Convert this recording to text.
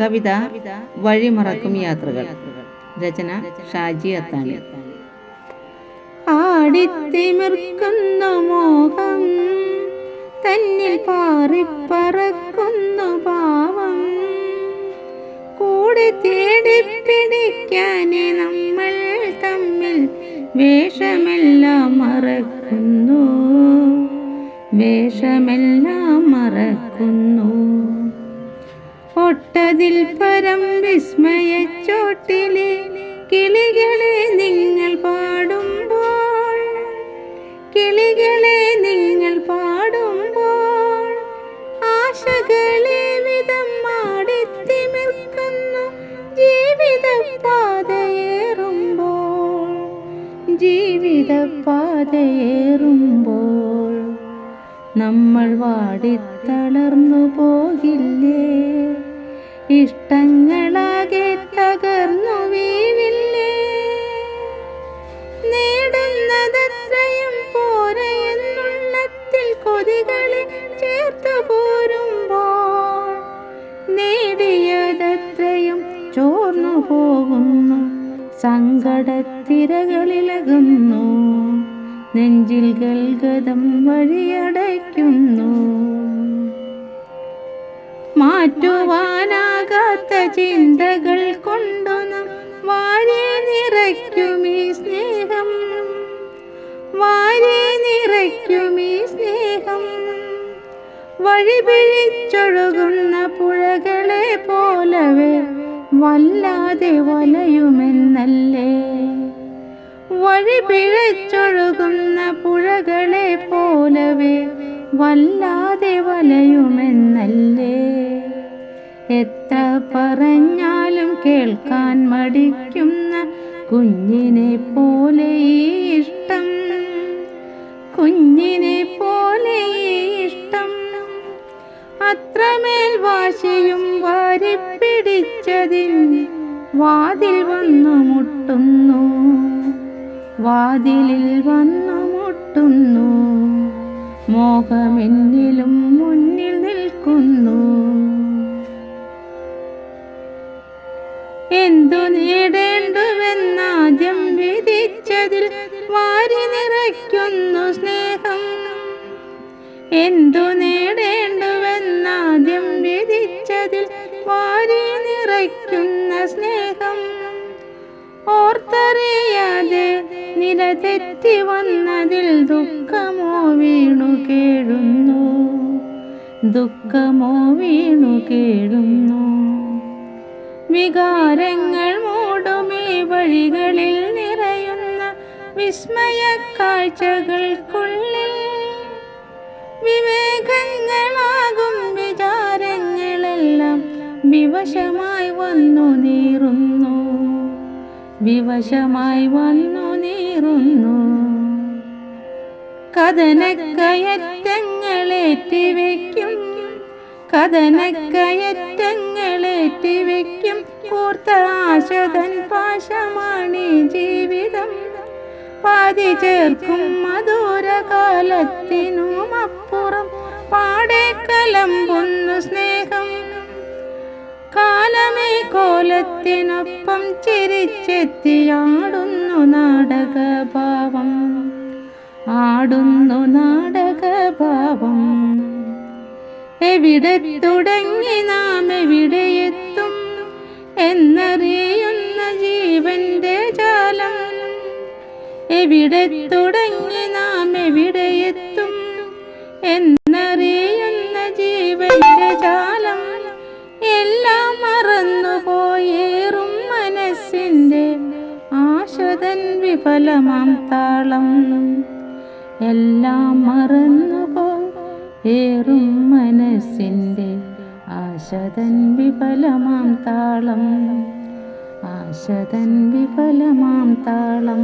കവിത വഴിമറക്കും യാത്രകൾ. രചന ഷാജി അത്താണി. ആടിത്തിമിർക്കുന്ന മോഹം തന്നിൽ പാറിപ്പറക്കുന്നു പാവം. കൂടെ തേടി പിടിക്കാനെ നമ്മൾ തമ്മിൽ വേഷമെല്ലാം മറക്കുന്നു. വേഷമെല്ലാം മറക്കുന്നു. ഒട്ടതിൽ പരം വിസ്മയച്ചോട്ടിലെ കിളികളെ നിങ്ങൾ പാടുമ്പോൾ കിളികളെ നിങ്ങൾ പാടുമ്പോൾ ആശകളെ വിധം മാടിത്തിമിർക്കുന്നു ജീവിത പാതയേറുമ്പോൾ ജീവിത പാതയേറുമ്പോൾ നമ്മൾ വാടിത്തളർന്നു പോകില്ലേ? ഇഷ്ടങ്ങളാകെ തകർന്നു വീണില്ലേ? നേടുന്നതത്രയും പോരയെന്നുള്ളത്തിൽ കൊതികളെ ചേർത്തു പോരുമ്പോൾ നേടിയതത്രയും ചോർന്നു പോകുന്നു. സങ്കടത്തിരകളിലകുന്നു. നെഞ്ചിൽ ഗൽഗതം വഴിയടയ്ക്കുന്നു. മാറ്റുവാനാകാത്ത ചിന്തകൾ കൊണ്ടു നാം വാരി നിറയ്ക്കുമീ സ്നേഹം. വാരി നിറയ്ക്കുമീ സ്നേഹം. വഴിപിഴിച്ചൊഴുകുന്ന പുഴകളെ പോലവേ വല്ലാതെ വലയുമെന്നല്ലേ? വഴിപിഴച്ചൊഴുകുന്ന പുഴകളെ പോലവേ വല്ലാതെ വലയുമെന്നല്ലേ? എത്ര പറഞ്ഞാലും കേൾക്കാൻ മടിക്കുന്ന കുഞ്ഞിനെ പോലെ ഇഷ്ടം. കുഞ്ഞിനെ പോലെ ഇഷ്ടം. അത്രമേൽ വാശിയും വാരിപ്പിടിച്ചതിന് വാതിൽ വന്നു മുട്ടുന്നു. വാതിലിൽ വന്നു മുട്ടുന്നു. മോഹമെന്നിലും മുന്നിൽ നിൽക്കുന്നു. എന്തു നേടേണ്ടുവെന്നാദ്യം വിധിച്ചതിൽ വാരി നിറയ്ക്കുന്നു സ്നേഹം. എന്തു നേടേണ്ടുവെന്നാദ്യം വിധിച്ചതിൽ വാരി നിറയ്ക്കുന്ന സ്നേഹം. ഓർത്തറിയാതെ നിലതെറ്റി വന്നതിൽ ദുഃഖമോ വീണു കേഴുന്നു ദുഃഖമോ വീണു കേഴുന്നു വികാരങ്ങൾ മൂടുമേ വഴികളിൽ നിറയുന്ന വിസ്മയ കാഴ്ചകൾക്കുള്ളിൽ വിവേകങ്ങളാകും വിചാരങ്ങളെല്ലാം. വിവശമായി വന്നു നീറുന്നു. വിവശമായി വന്നു നീറുന്നു. കഥനക്കയറ്റങ്ങളേറ്റിവെക്കും കഥനക്കയറ്റങ്ങളേറ്റിവെക്കും കൂർത്ത ആശതൻ പാശമാണി ജീവിതം. പാതി ചേർക്കും മധുരകാലത്തിനും അപ്പുറം. പാടെ കലമ്പുന്നു സ്നേഹം. കാലമേ കോലത്തിനൊപ്പം ചിരിച്ചെത്തിയാടുന്നു നാടകഭാവം. ആടുന്നു നാടകഭാവം. എവിടെ തുടങ്ങി നാം എവിടെ എത്തും എന്നറിയുന്ന ജീവന്റെ ജാലം. എവിടെ തുടങ്ങി നാം എവിടെ എത്തും എന്നറിയുന്ന ജീവന്റെ ജാലം. എല്ലാം മറന്നുപോയേറും മനസ്സിന്റെ ആശ്വതൻ വിഫലമാം താളം. എല്ലാം മറന്നുപോ ഏറും മനസ്സിന്റെ ആശതൻ വിഫലമാം താളം. ആശതൻ വിഫലമാം താളം.